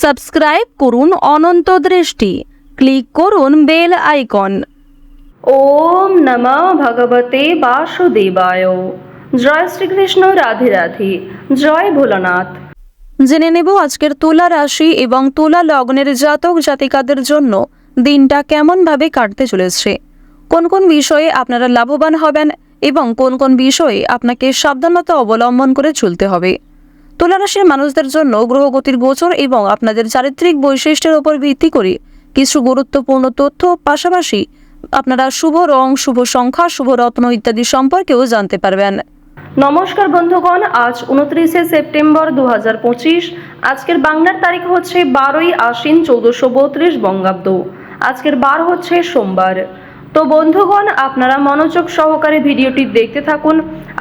Subscribe করুন অনন্ত দৃষ্টি। Click করুন বেল আইকন। ওম নমঃ ভগবতে বাসুদেবায়। জয় শ্রীকৃষ্ণ রাধে রাধে। জয় ভোলানাথ। জেনে নেব আজকের তুলা রাশি এবং তুলা লগ্নের জাতক জাতিকাদের জন্য দিনটা কেমনভাবে কাটতে চলেছে। কোন কোন বিষয়ে আপনারা লাভবান হবেন এবং কোন কোন বিষয়ে আপনাকে সাবধানতা অবলম্বন করে চলতে হবে। তুলা রাশির মানুষদের জন্য গ্রহগতির গোচর এবং আপনাদের চারিত্রিক বৈশিষ্ট্যের উপর ভিত্তি করে কিছু গুরুত্বপূর্ণ তথ্য, পাশাপাশি আপনারা শুভ রং, শুভ সংখ্যা, শুভ রত্ন ইত্যাদি সম্পর্কেও জানতে পারবেন। নমস্কার বন্ধুগণ, আজ উনত্রিশে সেপ্টেম্বর দুহাজার পঁচিশ। আজকের বাংলার তারিখ হচ্ছে বারোই আশ্বিন চৌদ্দশো বত্রিশ বঙ্গাব্দ। আজকের বার হচ্ছে সোমবার। তো বন্ধুগণ, আপনারা মনোযোগ সহকারে ভিডিওটি দেখতে থাকুন।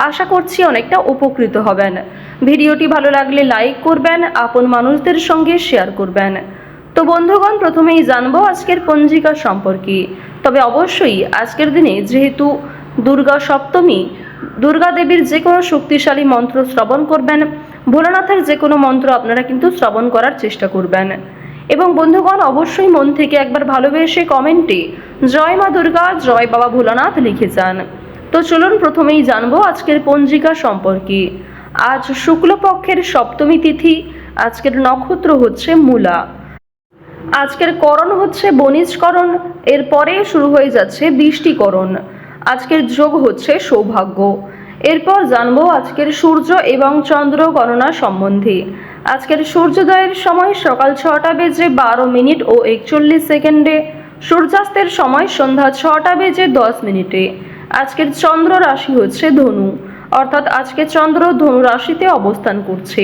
আশা করছি অনেকটা উপকৃত হবেন। ভিডিওটি ভালো লাগলে লাইক করবেন, আপন মানুষদের সঙ্গে শেয়ার করবেন। তো বন্ধুগণ, প্রথমেই জানব আজকের পঞ্জিকা সম্পর্কে। তবে অবশ্যই আজকের দিনে যেহেতু দুর্গা সপ্তমী, দুর্গা দেবীর যে কোনো শক্তিশালী মন্ত্র শ্রবণ করবেন। ভোলানাথের যে কোনো মন্ত্র আপনারা কিন্তু শ্রবণ করার চেষ্টা করবেন। এবং বন্ধুগণ, অবশ্যই মন থেকে একবার ভালোবেসে কমেন্টে জয় মা দুর্গা, জয় বাবা ভোলানাথ লিখে যান। তো চলুন প্রথমেই জানব আজকের পঞ্জিকা সম্পর্কে। আজ শুক্লপক্ষের সপ্তমী তিথি। আজকের নক্ষত্র হচ্ছে মূলা। আজকের করণ হচ্ছে বনিজকরণ এরপরে শুরু হয়ে যাচ্ছে বৃষ্টিকরণ। আজকের যোগ হচ্ছে সৌভাগ্য। এরপর জানব আজকের সূর্য এবং চন্দ্র গণনা সম্বন্ধে। আজকের সূর্যোদয়ের সময় সকাল ছটা বেজে বারো মিনিট ও একচল্লিশ সেকেন্ডে। সূর্যাস্তের সময় সন্ধ্যা ছটা বেজে দশ মিনিটে। আজকের চন্দ্র রাশি হচ্ছে ধনু। অর্থাৎ আজকে চন্দ্র ধনু রাশিতে অবস্থান করছে।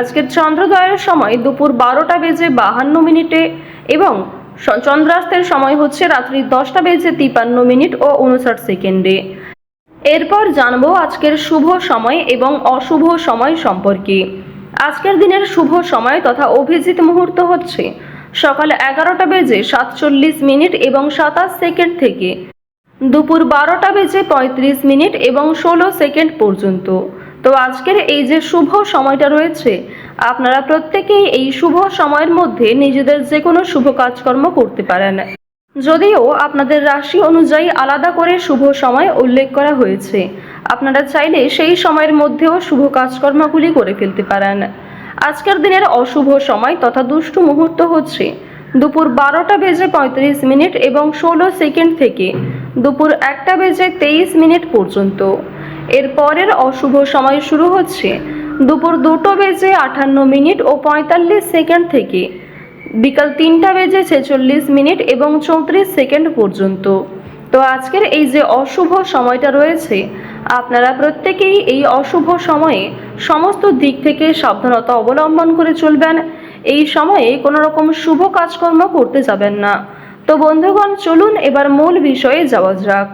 আজকের চন্দ্রোদয়ের সময় দুপুর বারোটা বেজে বাহান্ন মিনিটে এবং চন্দ্রাস্তের সময় হচ্ছে রাত্রি দশটা বেজে তিপান্ন মিনিট ও উনষাট সেকেন্ডে। এরপর জানব আজকের শুভ সময় এবং অশুভ সময় সম্পর্কে। আজকের দিনের শুভ সময় তথা অভিজিৎ মুহূর্ত হচ্ছে সকাল এগারোটা বেজে সাতচল্লিশ মিনিট এবং সাতাশ সেকেন্ড থেকে। দুপুর বারোটা বেজে পঁয়ত্রিশ মিনিট এবং ষোলো সেকেন্ড পর্যন্ত। তো আজকের এই যে শুভ সময়টা রয়েছে, আপনারা প্রত্যেকেই এই শুভ সময়ের মধ্যে নিজেদের যে কোনো শুভ কাজকর্ম করতে পারেন। যদিও আপনাদের রাশি অনুযায়ী আলাদা করে শুভ সময় উল্লেখ করা হয়েছে, আপনারা চাইলে সেই সময়ের মধ্যেও শুভ কাজকর্মগুলি করে ফেলতে পারেন। আজকের দিনের অশুভ সময় তথা দুষ্টু মুহূর্ত হচ্ছে দুপুর বারোটা বেজে পঁয়ত্রিশ মিনিট এবং ষোলো সেকেন্ড থেকে দুপুর একটা বেজে তেইশ মিনিট পর্যন্ত। এর পরের অশুভ সময় শুরু হচ্ছে দুপুর দুটো বেজে আটান্ন মিনিট ও পঁয়তাল্লিশ সেকেন্ড থেকে। বিকাল তিনটা বেজে ছেচল্লিশ মিনিট এবং চৌত্রিশ সেকেন্ড পর্যন্ত। তো আজকের এই যে অশুভ সময়টা রয়েছে, আপনারা প্রত্যেকেই এই অশুভ সময়ে সমস্ত দিক থেকে সাবধানতা অবলম্বন করে চলবেন। এই সময়ে কোনো রকম শুভ কাজকর্ম করতে যাবেন না। তো বন্ধুগণ, চলুন এবার মূল বিষয়ে যাওয়া যাক।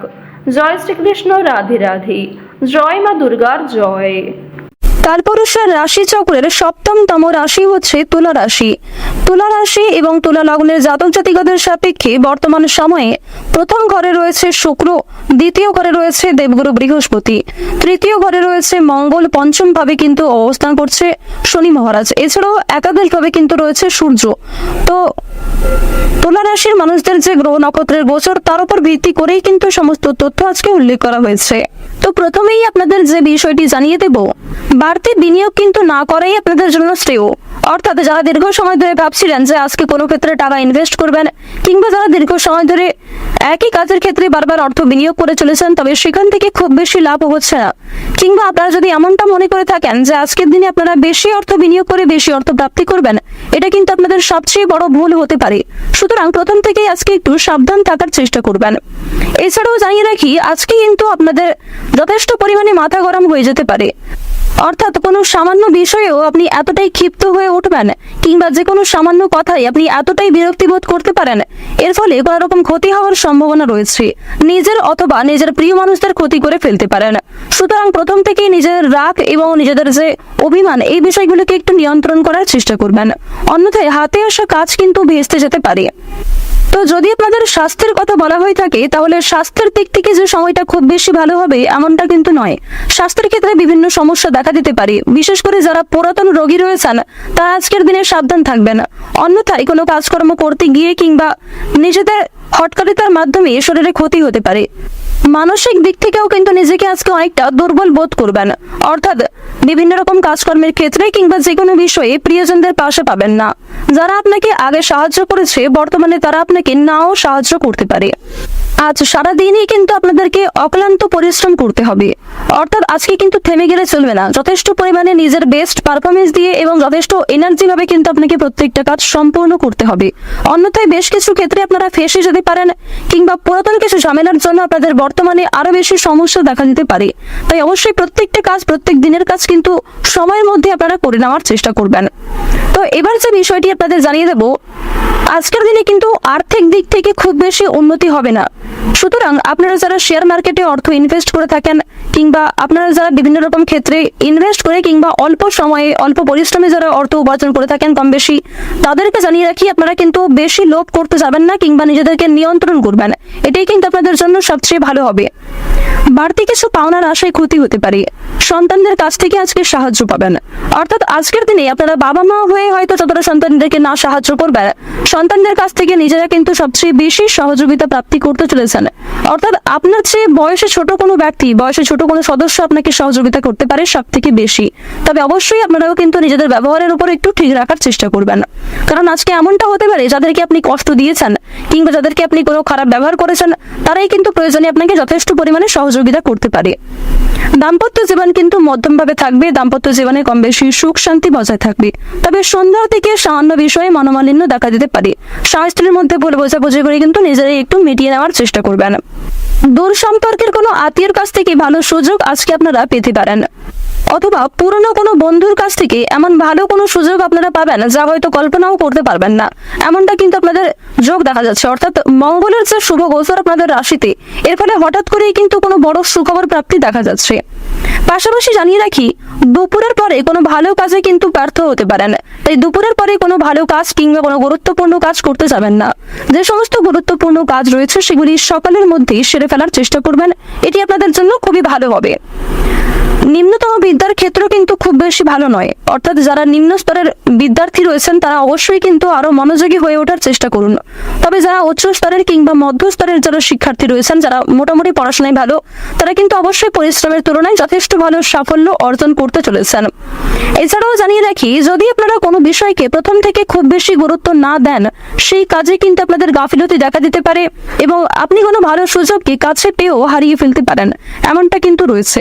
জয় শ্রীকৃষ্ণ, রাধে রাধে। জয় মা দুর্গার জয়। কালপুরুষের রাশি চক্রের সপ্তমতম রাশি হচ্ছে তুলা রাশি। তুলা রাশি এবং তুলা লগ্নের জাতক জাতিকাদের সাপেক্ষে বর্তমান সময়ে প্রথম ঘরে রয়েছে শুক্র, দ্বিতীয় ঘরে রয়েছে দেবগুরু বৃহস্পতি। তৃতীয় ঘরে রয়েছে মঙ্গল পঞ্চম ভাবে কিন্তু অবস্থান করছে শনি মহারাজ। এছাড়াও একাদশ ভাবে কিন্তু রয়েছে সূর্য। তো তুলা রাশির মানুষদের যে গ্রহ নক্ষত্রের গোচর, তার উপর ভিত্তি করেই কিন্তু সমস্ত তথ্য আজকে উল্লেখ করা হয়েছে। তো প্রথমেই আপনাদের যে বিষয়টি জানিয়ে দেব বাড়তি বিনিয়োগ কিন্তু না করাই আপনাদের জন্য শ্রেয়। অর্থাৎ যারা দীর্ঘ সময় ধরে ভাবছিলেন যে আজকে কোনো ক্ষেত্রে টাকা ইনভেস্ট করবেন কিংবা যারা দীর্ঘ সময় ধরে একই কাজের ক্ষেত্রে বারবার অর্থ বিনিয়োগ করে চলেছেন, তবে সেখান থেকে খুব বেশি লাভ হচ্ছে না। কিংবা আপনারা যদি এমনটা মনে করে থাকেন যে আজকের দিনে আপনারা বেশি অর্থ বিনিয়োগ করে বেশি অর্থ প্রাপ্তি করবেন, এটা কিন্তু আপনাদের সবচেয়ে বড় ভুল হতে পারে। সুতরাং প্রথম থেকেই আজকে একটু সাবধান থাকার চেষ্টা করবেন। এছাড়াও জানিয়ে রাখি, আজকে কিন্তু আপনাদের যথেষ্ট পরিমাণে মাথা গরম হয়ে যেতে পারে। অর্থাৎ কোনো সামান্য বিষয়েও আপনি এতটাই ক্ষিপ্ত হয়ে উঠবেন, কিংবা যে কোনো সামান্য কথাই আপনি এতটাই বিরক্তিবোধ করতে পারেন, এর ফলে কোনো রকম ক্ষতি হওয়ার সম্ভাবনা রয়েছে। নিজের অথবা নিজের প্রিয় মানুষদের ক্ষতি করে ফেলতে পারেন। সুতরাং প্রথম থেকেই নিজের রাগ এবং নিজেদের যে অভিমান, এই বিষয়গুলোকে একটু নিয়ন্ত্রণ করার চেষ্টা করবেন। অন্যথায় হাতে আসা কাজ কিন্তু ভেস্তে যেতে পারে। তো যদি আপনাদের স্বাস্থ্যের কথা বলা হয়ে থাকে, তাহলে স্বাস্থ্যের দিক থেকে যে সময়টা খুব বেশি ভালো হবে, এমনটা কিন্তু নয়। স্বাস্থ্যের ক্ষেত্রে বিভিন্ন সমস্যা দেখা দিতে পারে। বিশেষ করে যারা পুরাতন রোগী রয়েছেন, তারা আজকের দিনে সাবধান থাকবেন। অন্যথায় কোনো কাজকর্ম করতে গিয়ে কিংবা নিজেদের হটকারিতার মাধ্যমে শরীরে ক্ষতি হতে পারে। মানসিক দিক থেকেও কিন্তু নিজেকে আজকে অনেকটা দুর্বল বোধ করবেন। অর্থাৎ বিভিন্ন রকম কাজকর্মের ক্ষেত্রে কিংবা যে কোনো বিষয়ে প্রিয়জনদের পাশে পাবেন না। যারা আপনাকে আগে সাহায্য করেছে, বর্তমানে তারা আপনাকে নাও সাহায্য করতে পারে। আজ সারাদিনই কিন্তু আপনাদেরকে অক্লান্ত পরিশ্রম করতে হবে। অর্থাৎ আজকে কিন্তু থেমে গেলে চলবে না। যথেষ্ট পরিমাণে নিজের বেস্ট পারফরমেন্স দিয়ে এবং যথেষ্ট এনার্জি ভাবে কিন্তু আপনাকে প্রত্যেকটা কাজ সম্পূর্ণ করতে হবে। অন্যথায় বেশ কিছু ক্ষেত্রে আপনারা ফেসে যেতে পারেন কিংবা পুরাতন কিছু ঝামেলার জন্য আপনাদের বর্তমানে আরও বেশি সমস্যা দেখা দিতে পারে। তাই অবশ্যই প্রত্যেকটা কাজ, প্রত্যেক দিনের কাজ কিন্তু সময়ের মধ্যে আপনারা করে নেওয়ার চেষ্টা করবেন। তো এবার যে বিষয়টি আপনাদের জানিয়ে দেব আজকের দিনে কিন্তু আর্থিক দিক থেকে খুব বেশি উন্নতি হবে না। সুতরাং আপনারা যারা শেয়ার মার্কেটে অর্থ ইনভেস্ট করে থাকেন কিংবা আপনারা যারা বিভিন্ন রকম ক্ষেত্রে ইনভেস্ট করে কিংবা অল্প সময়ে, অল্প পরিশ্রমে যারা অর্থ উপার্জন করে থাকেন কম বেশি, তাদেরকে জানিয়ে রাখি আপনারা কিন্তু বেশি লোভ করতে যাবেন না কিংবা নিজেদেরকে নিয়ন্ত্রণ করবেন। এটাই কিন্তু আপনাদের জন্য সবচেয়ে ভালো হবে। বাড়তি কিছু পাওনার আশায় ক্ষতি হতে পারে। সন্তানদের কাছ থেকে আজকে সাহায্য পাবেন। অর্থাৎ আজকের দিনে আপনারা বাবা মা হয়ে হয়তো যতটা সন্তানদেরকে না সাহায্য করবেন সন্তানদের কাছ থেকে নিজেরা কিন্তু সবচেয়ে বেশি সহযোগিতা প্রাপ্তি করতে চলেছেন। অর্থাৎ আপনার চেয়ে বয়সে ছোট কোনো ব্যক্তি, বয়সে ছোট কোনো সদস্য আপনাকে সহযোগিতা করতে পারে সব থেকে বেশি। তবে অবশ্যই আপনারাও কিন্তু নিজেদের ব্যবহারের উপর একটু ঠিক রাখার চেষ্টা করবেন। কারণ আজকে এমনটা হতে পারে যাদেরকে আপনি কষ্ট দিয়েছেন কিংবা যাদেরকে আপনি কোনো খারাপ ব্যবহার করেছেন, তারাই কিন্তু প্রয়োজনে আপনাকে যথেষ্ট পরিমাণে সহযোগিতা করতে পারে। দাম্পত্য জীবন কিন্তু মধ্যমভাবে থাকবে, দাম্পত্য জীবনে কম বেশি সুখ শান্তি বজায় থাকবে। তবে সন্ধ্যা থেকে সামান্য বিষয়ে মনোমালিন্য দেখা দিতে পারে। স্বাস্থ্যের মধ্যে ভুল বোঝাবুঝি করে কিন্তু নিজেরাই একটু মিটিয়ে নেওয়ার চেষ্টা করবেন। দূর সম্পর্কের কোনো আত্মীয়ের কাছ থেকে ভালো সুযোগ আজকে আপনারা পেতে পারেন। অথবা পুরনো কোনো বন্ধুর কাছ থেকে এমন ভালো কোনো সুযোগ আপনারা পাবেন যা হয়তো কল্পনাও করতে পারবেন না। এমনটা কিন্তু আপনাদের যোগ দেখা যাচ্ছে। অর্থাৎ মঙ্গলের যে শুভ গোচর আপনাদের রাশিতে, এর ফলে হঠাৎ করেই কিন্তু কোনো বড় সুখবর প্রাপ্তি দেখা যাচ্ছে। পাশাপাশি জানিয়ে রাখি, দুপুরের পরে কোনো ভালো কাজে কিন্তু ব্যর্থ হতে পারেন। তাই দুপুরের পরে কোনো ভালো কাজ কিংবা কোনো গুরুত্বপূর্ণ কাজ করতে যাবেন না। যে সমস্ত গুরুত্বপূর্ণ কাজ রয়েছে, সেগুলি সকালের মধ্যেই সেরে ফেলার চেষ্টা করবেন। এটি আপনাদের জন্য খুবই ভালো হবে। নিম্নতম বিদ্যার ক্ষেত্র কিন্তু খুব বেশি ভালো নয়। অর্থাৎ যারা নিম্ন স্তরের বিদ্যার্থী রয়েছেন, তারা অবশ্যই কিন্তু আরও মনোযোগী হয়ে ওঠার চেষ্টা করুন। তবে যারা উচ্চ স্তরের কিংবা মধ্য স্তরের যারা শিক্ষার্থী রয়েছেন, যারা মোটামুটি পড়াশোনায় ভালো, তারা কিন্তু অবশ্যই পরিশ্রমের তুলনায় যথেষ্ট ভালো সাফল্য অর্জন করতে চলেছেন। এছাড়াও জানিয়ে রাখি, যদি আপনারা কোনো বিষয়কে প্রথম থেকে খুব বেশি গুরুত্ব না দেন, সেই কাজে কিন্তু আপনাদের গাফিলতি দেখা দিতে পারে এবং আপনি কোনো ভালো সুযোগকে কাছে পেয়েও হারিয়ে ফেলতে পারেন, এমনটা কিন্তু রয়েছে।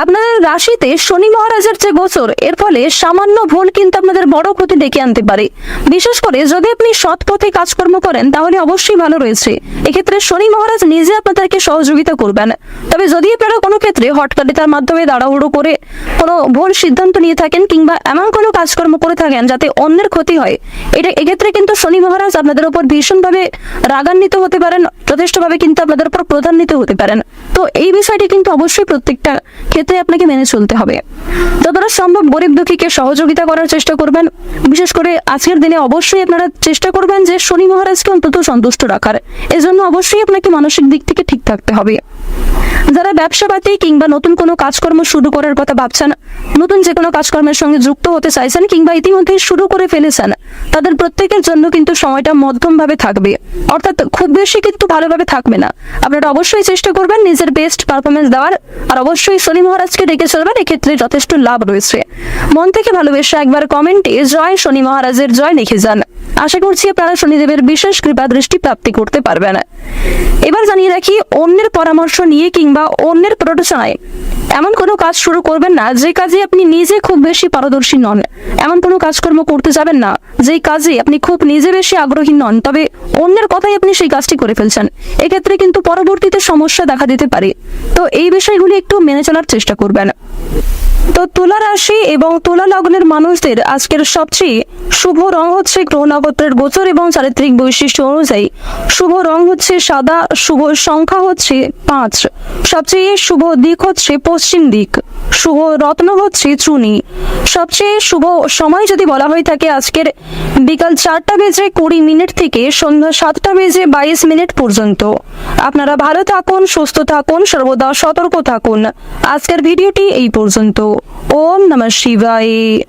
আপনাদের রাশিতে শনি মহারাজের যে গোচর, এর ফলে সামান্য ভুল কিন্তু আপনাদের বড় ক্ষতি ডেকে আনতে পারে। বিশেষ করে যদি আপনি সৎ পথে কাজকর্ম করেন, তাহলে অবশ্যই ভালো রয়েছে। এক্ষেত্রে শনি মহারাজ নিজে আপনাদেরকে সহযোগিতা করবেন। তবে যদি আপনারা কোনো ক্ষেত্রে হটকারিতার মাধ্যমে তাড়াহুড়ো করে কোনো ভুল সিদ্ধান্ত নিয়ে থাকেন কিংবা এমন কোনো কাজকর্ম করে থাকেন যাতে অন্যের ক্ষতি হয়, এটা এক্ষেত্রে কিন্তু শনি মহারাজ আপনাদের উপর ভীষণভাবে রাগান্বিত হতে পারেন, যথেষ্টভাবে কিন্তু আপনাদের উপর প্রধান্বিত হতে পারেন। তো এই বিষয়টি কিন্তু অবশ্যই প্রত্যেকটা ক্ষেত্রে আপনাকে মেনে চলতে হবে। যতটা সম্ভব গরিব দুঃখীকে সহযোগিতা করার চেষ্টা করবেন। বিশেষ করে আজকের দিনে অবশ্যই আপনারা চেষ্টা করবেন যে শনি মহারাজকে অন্তত সন্তুষ্ট রাখার। এজন্য অবশ্যই আপনাকে মানসিক দিক থেকে ঠিক থাকতে হবে। যারা ব্যবসাপাতি কিংবা নতুন কোনো কাজকর্ম শুরু করার কথা ভাবছেন, নতুন যে কোনো কাজকর্মের সঙ্গে যুক্ত হতে চাইছেন কিংবা ইতিমধ্যেই শুরু করে ফেলেছেন, তাদের প্রত্যেকের জন্য কিন্তু সময়টা মধ্যম ভাবে থাকবে। অর্থাৎ খুব বেশি কিন্তু ভালোভাবে থাকবে না। আপনারা অবশ্যই চেষ্টা করবেন নিজের বেস্ট পারফরমেন্স দেওয়ার, আর অবশ্যই শনি মহারাজকে ডেকে চলবেন, এক্ষেত্রে যথেষ্ট লাভ রয়েছে। মন থেকে ভালোবেসে একবার কমেন্টে জয় শনি মহারাজের জয় লিখে যান। আশা করছি আপনারা শনিদেবের বিশেষ কৃপা দৃষ্টি প্রাপ্তি করতে পারবেন। এবার জানিয়ে রাখি, অন্যের পরামর্শ নিয়ে কিংবা অন্যের প্ররোচনায় এমন কোনো কাজ শুরু করবেন না, যে কাজে আপনি নিজে খুব বেশি পারদর্শী নন। এমন কোনো কাজকর্ম করতে যাবেন না যেই কাজে আপনি খুব নিজে বেশি আগ্রহী নন, তবে অন্যের কথাই আপনি সেই কাজটি করে ফেলছেন। এক্ষেত্রে কিন্তু পরবর্তীতে সমস্যা দেখা দিতে পারে। তো এই বিষয়গুলি একটু মেনে চলার চেষ্টা করবেন। তো তুলা রাশি এবং তুলা লগ্নের মানুষদের আজকের সবচেয়ে শুভ রং হচ্ছে গ্রহণভ নক্ষত্রের গোচর এবং চারিত্রিক বৈশিষ্ট্য অনুযায়ী, শুভ রং হচ্ছে সাদা, শুভ সংখ্যা হচ্ছে পাঁচ। সবচেয়ে শুভ দিক হচ্ছে পশ্চিম দিক। শুভ রত্ন হচ্ছে চুনি। সবচেয়ে শুভ সময় যদি বলা হয়ে থাকে আজকের, বিকাল চারটা বেজে কুড়ি মিনিট থেকে সন্ধ্যা সাতটা বেজে বাইশ মিনিট পর্যন্ত। আপনারা ভালো থাকুন, সুস্থ থাকুন, সর্বদা সতর্ক থাকুন। আজকের ভিডিওটি এই পর্যন্ত। ওম নমঃ শিবায়।